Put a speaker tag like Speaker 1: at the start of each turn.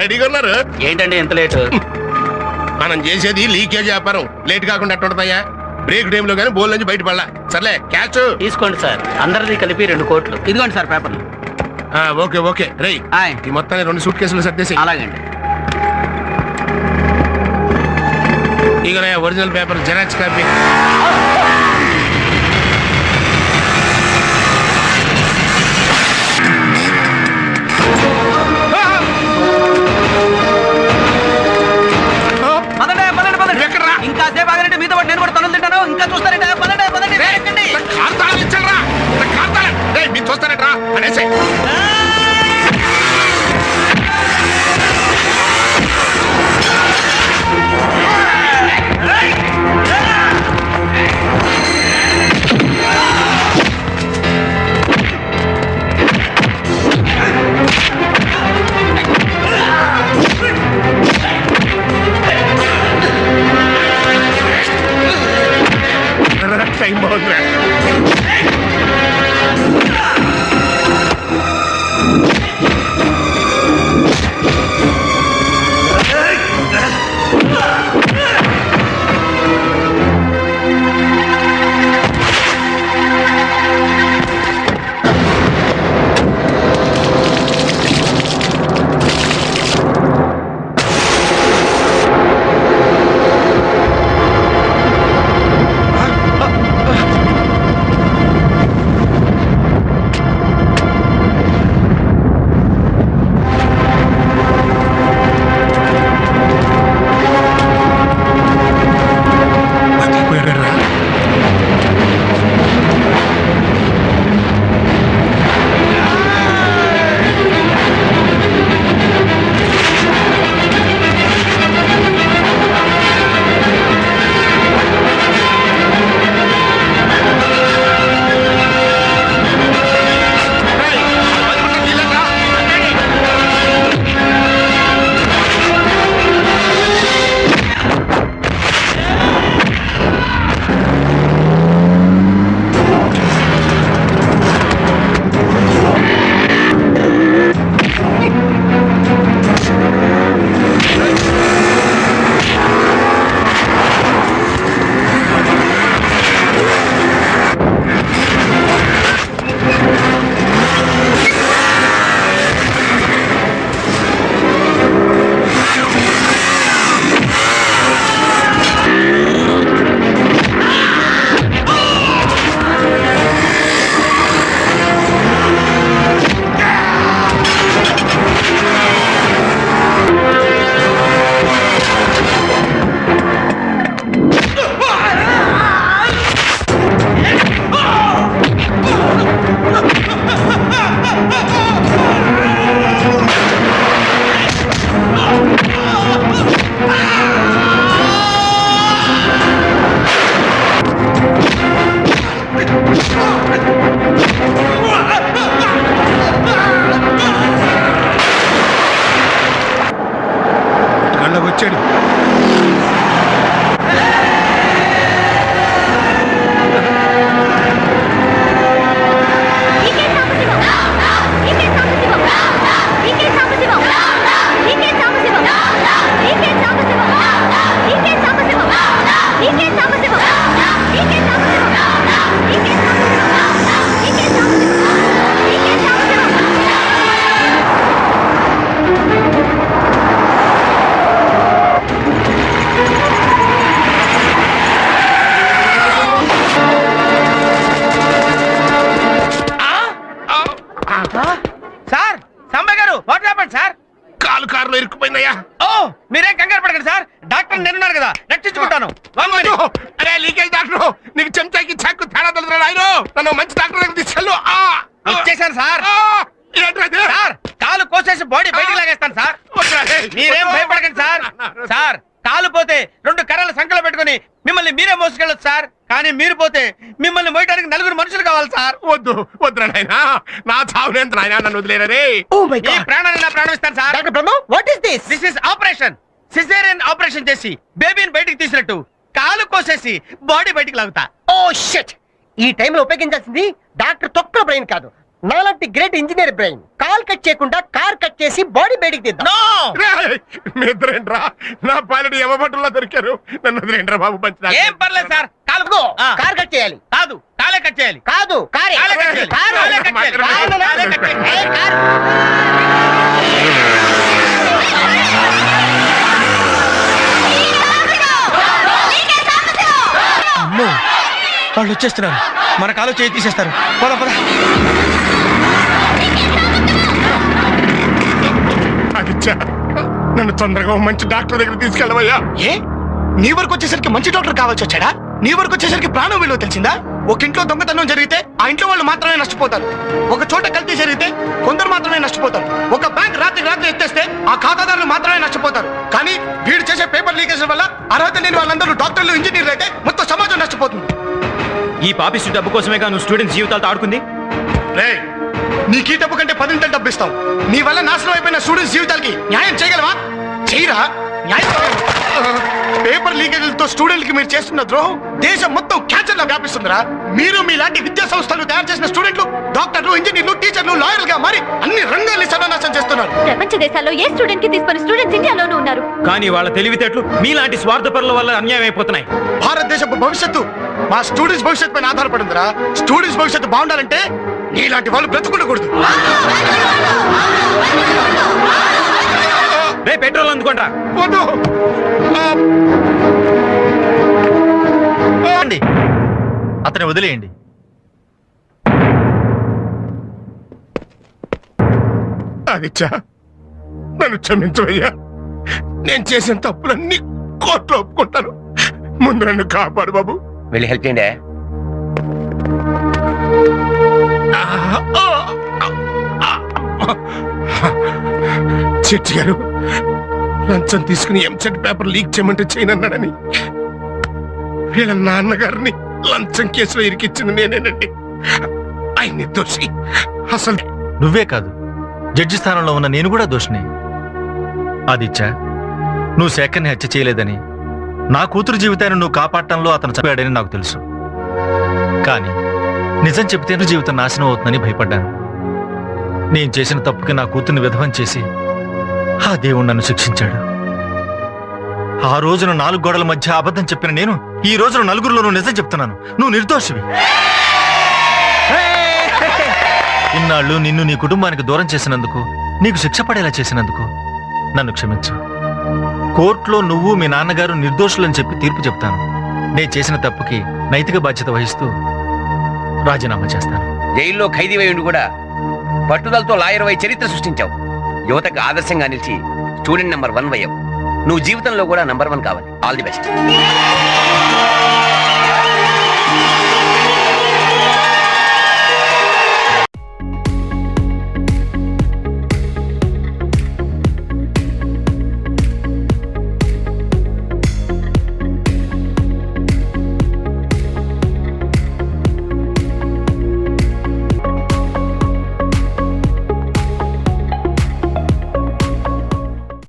Speaker 1: రెడీగా ఉన్నారు?
Speaker 2: ఏంటండి ఎంత లేటు?
Speaker 1: మనం చేసేది లీకేజ్ వ్యాపారం. లేట్ కాకుండా ఎట్టుంటదయ్యా బ్రేక్ టైం లో కానీ బోల్ నుంచి బయటపడలా సర్లే క్యాచ్.
Speaker 2: తీసుకోండి సార్. అందరిది కలిపి రెండు కోట్లు.
Speaker 3: ఇదిగోండి సార్ పేపర్లు.
Speaker 1: Okay okay. రేయ్
Speaker 3: ఆయ్.
Speaker 1: ఈ మొత్తాన్ని రెండు సూట్ కేసులు సర్దేసి
Speaker 3: అలాగండి.
Speaker 1: ఇక ఒరిజినల్ పేపర్ జెరాక్స్ కాపీ
Speaker 3: ఆశ్చర్యంగా చూస్తారంట పదండి పదండి. రేయ్,
Speaker 1: కార్తాలు ఇచ్చారా కార్తాలు రేయ్, మీరు చూస్తారంటరా? అనేసి time bound నన్ను మంచి డాక్టర్ దగ్గర తీసుకెళ్ళు.
Speaker 3: సార్? సార్ కాలు కోసేసి బాడీ బయటికి లాగేస్తాను సార్. మీరేం భయపడకండి సార్. సార్ కాలు పోతే రెండు కర్రలు సంకలో పెట్టుకొని మిమ్మల్ని మీరే మోసుకెళ్ళొచ్చు సార్. కానీ మీరు పోతే మిమ్మల్ని మోయడానికి నలుగురు మనుషులు కావాలి సార్.
Speaker 1: వద్దు నాయన. నా నాయన నన్ను వదిలేరా రే.
Speaker 3: ఈ ప్రాణాన్ని నా ప్రాణం ఇస్తాను sir.
Speaker 4: Doctor Brahma what is this
Speaker 3: this is operation caesarean operation చేసి బేబీని బయటికి తీసినట్టు కాలు కోసేసి బాడీ బయటికి లాగుతా.
Speaker 4: ఓ షిట్ ఈ టైంలో ఉపయోగించాల్సింది డాక్టర్ తొక్క బ్రెయిన్ కాదు. నాలాంటి great engineer brain call cut చేయకుండా కార్ కట్ చేసి బాడీ బయటికి తీద్దాం.
Speaker 1: నా పాలెడు దొరికారు. నన్ను వదిలేంట్రా బాబు
Speaker 3: ఏం పర్లేదు సార్. కాలు
Speaker 4: ఇదిగో,
Speaker 3: ఆ,
Speaker 4: కార్ కట్ చేయాలి.
Speaker 3: కాదు కాలే కట్ చేయాలి.
Speaker 4: కాదు కారే.
Speaker 3: కాలే కట్ చేయాలి.
Speaker 4: కారు.
Speaker 3: కాలే కట్ చేయాలి.
Speaker 4: కారు.
Speaker 3: కాలే కట్ చేయాలి.
Speaker 4: ఏ, కారు.
Speaker 3: అమ్మో వాళ్ళు వచ్చేస్తున్నారు. మన కాలు చేయి తీసేస్తారు. పద పద.
Speaker 1: నన్ను తొందరగా మంచి డాక్టర్ దగ్గర తీసుకెళ్ళవయ్యా.
Speaker 5: ఏ? నీ వరకు వచ్చేసరికి మంచి డాక్టర్ కావాల్సి వచ్చాడా? నీ వరకు వచ్చేసరికి ప్రాణం విలువ తెలిసిందా? ఒక ఇంట్లో దొంగతనం జరిగితే ఆ ఇంట్లో వాళ్ళు మాత్రమే నష్టపోతారు. ఒక చోట కల్తీ జరిగితే కొందరు మాత్రమే నష్టపోతారు. ఒక బ్యాంక్ రాత్రి రాత్రి ఎత్తేస్తే ఆ ఖాతాదారులు మాత్రమే నష్టపోతారు. కానీ వీడు చేసే పేపర్ లీకేజ్ వల్ల అర్హత లేని వాళ్ళందరూ డాక్టర్లు ఇంజనీర్లు అయితే మొత్తం సమాజం నష్టపోతుంది.
Speaker 6: ఈ పాపిస్టు డబ్బు కోసమేగా నువ్వు స్టూడెంట్స్ జీవితాలతో ఆడుకుంది?
Speaker 5: రే నీకు ఈ డబ్బు కంటే పదింతలు డబ్బు ఇస్తాం నీ వల్ల నాశనం అయిపోయిన స్టూడెంట్స్ జీవితాలకి న్యాయం చేయగలవా? చేయరా? న్యాయం పేపర్ లీకేజీలతో స్టూడెంట్లకి మీరు చేస్తున్న ద్రోహం దేశం మొత్తం క్యాన్సర్ లా వ్యాపిస్తుందిరా. మీరు మీలాంటి విద్యా సంస్థలు తయారు చేసిన స్టూడెంట్లు డాక్టర్లు ఇంజనీర్లు టీచర్లు లాయర్లు గా మారి అన్ని రంగాల్ని సర్వనాశం చేస్తున్నారు.
Speaker 7: ప్రపంచ దేశాల్లో ఏ స్టూడెంట్కి తీసుకుని స్టూడెంట్స్ ఇండియాలోనూ ఉన్నారు?
Speaker 6: కానీ వాళ్ళ తెలివితేటలు మీలాంటి స్వార్థపరుల వల్ల అన్యాయం అయిపోతున్నాయి
Speaker 5: భారతదేశపు భవిష్యత్తు మా స్టూడెంట్స్ భవిష్యత్తు పైన ఆధారపడిందిరా. స్టూడెంట్స్ భవిష్యత్తు బాగుండాలంటే నీలాంటి వాళ్ళు బ్రతుకుండకూడదు.
Speaker 6: రే పెట్రోల్ అందుకుంటా
Speaker 1: ఆ,
Speaker 6: అతని వదిలేయండి.
Speaker 1: ఆదిత్య నన్ను క్షమించవయ్యా. నేను చేసిన తప్పులన్నీ కోర్టులో ఒప్పుకుంటాను. ముందు నన్ను కాపాడు బాబు.
Speaker 8: వెళ్ళి హెల్ప్ చేయండి.
Speaker 1: చిట్టి గారు లంచం తీసుకుని ఎంసెట్ పేపర్ లీక్ చేయమంటే చేయనన్నాడని. వీళ్ళ నాన్నగారిని లంచం కేసులో ఇరికిచ్చింది నేనేనండి. ఆయన నిర్దోషి అసలు
Speaker 9: నువ్వే కాదు జడ్జి స్థానంలో ఉన్న నేను కూడా దోషిని. ఆదిత్య నువ్వు శేఖర్ని హత్య చేయలేదని నా కూతురు జీవితాన్ని నువ్వు కాపాడటంలో అతను చంపాడని నాకు తెలుసు. కానీ నిజం చెబితే నా జీవితం నాశనం అవుతుందని భయపడ్డాను. నేను చేసిన తప్పుకి నా కూతుర్ని విధవం చేసి ఆ దేవుడు నన్ను శిక్షించాడు. ఆ రోజున నాలుగు గోడల మధ్య అబద్ధం చెప్పిన నేను ఈ రోజున నలుగురిలోనూ నిజం చెప్తున్నాను. నువ్వు నిర్దోషివి. ఇన్నాళ్ళు నిన్ను నీ కుటుంబానికి దూరం చేసినందుకు నీకు శిక్ష పడేలా చేసినందుకు నన్ను క్షమించు. కోర్టులో నువ్వు మీ నాన్నగారు నిర్దోషులని చెప్పి తీర్పు చెప్తాను. నేను చేసిన తప్పుకి నైతిక బాధ్యత వహిస్తూ రాజీనామా చేస్తాను.
Speaker 8: జైల్లో ఖైదీ ఉండి కూడా పట్టుదలతో లాయర్ వై చరిత్ర సృష్టించావు. యువతకు ఆదర్శంగా నిలిచి స్టూడెంట్ నెంబర్ వన్ వయ్యావు. నువ్వు జీవితంలో కూడా నంబర్ వన్ కావాలి. All the best.